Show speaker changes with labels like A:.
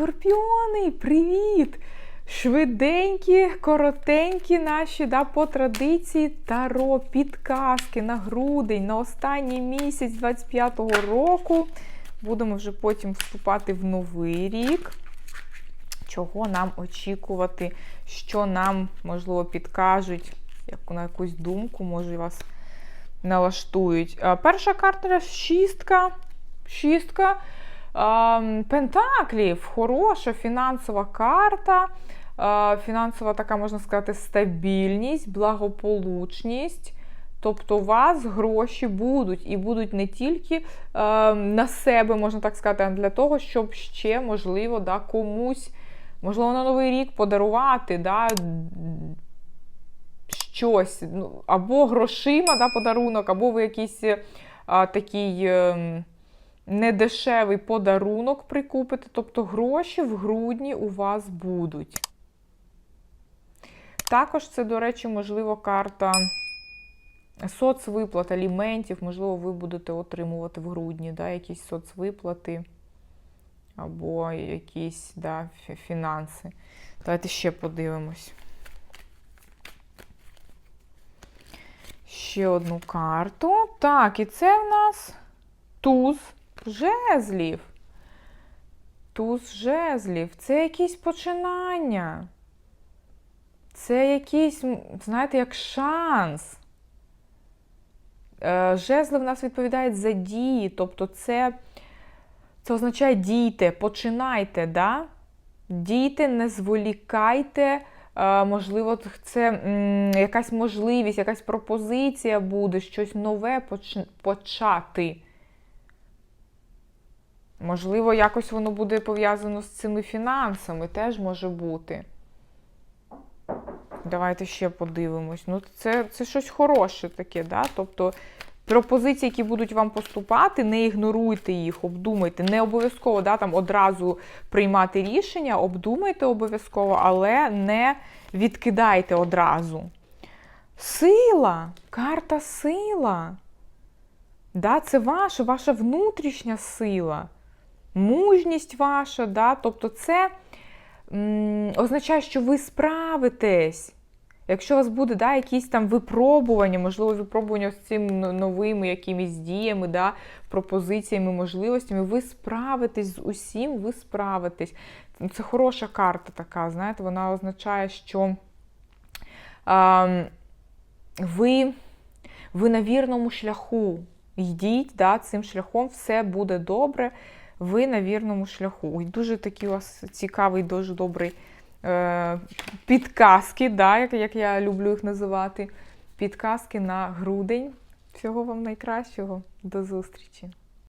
A: Скорпіони, привіт! Швиденькі, коротенькі наші да, по традиції таро, підказки на грудень, на останній місяць 25-го року. Будемо вже потім вступати в новий рік. Чого нам очікувати, що нам, можливо, підкажуть, як на якусь думку, може, вас налаштують. Перша карта шістка. Шістка. Пентаклів, хороша фінансова карта, фінансова така, можна сказати, стабільність, благополучність. Тобто у вас гроші будуть, і будуть не тільки е, на себе, можна так сказати, а для того, щоб ще, можливо, да, комусь, можливо, на Новий рік подарувати да, щось, ну, або грошима да, подарунок, або ви якийсь е, такий. Е, недешевий подарунок прикупите, тобто гроші в грудні у вас будуть. Також це, до речі, можливо, карта соцвиплат, аліментів, можливо, ви будете отримувати в грудні да, якісь соцвиплати або якісь да, фінанси. Давайте ще подивимось. Ще одну карту. Так, і це в нас туз жезлів. Туз жезлів. Це якісь починання. Це якийсь, знаєте, як шанс. Е, жезли в нас відповідають за дії. Тобто, це це означає дійте, починайте, да? дійте, не зволікайте. Е, можливо, це якась можливість, якась пропозиція буде, щось нове почати. Можливо, якось воно буде пов'язано з цими фінансами, теж може бути. Давайте ще подивимось. Ну, Це це щось хороше таке, да? Тобто пропозиції, які будуть вам поступати, не ігноруйте їх, обдумайте. Не обов'язково да, там одразу приймати рішення, обдумайте обов'язково, але не відкидайте одразу. Сила, карта сила. Да, Це ваша, ваша внутрішня сила мужність ваша, да? тобто це м, означає, що ви справитесь. Якщо у вас буде да, якісь там випробування, можливо, випробування з цими новими якимись діями, да, пропозиціями, можливостями, ви справитесь з усім, ви справитесь. Це хороша карта така, знаєте, вона означає, що а, ви, ви на вірному шляху. Йдіть да, цим шляхом, все буде добре ви на вірному шляху. Ой, Дуже такі у вас цікавий, дуже добрий е, підказки, да, як, як я люблю їх називати. Підказки на грудень. Всього вам найкращого. До зустрічі!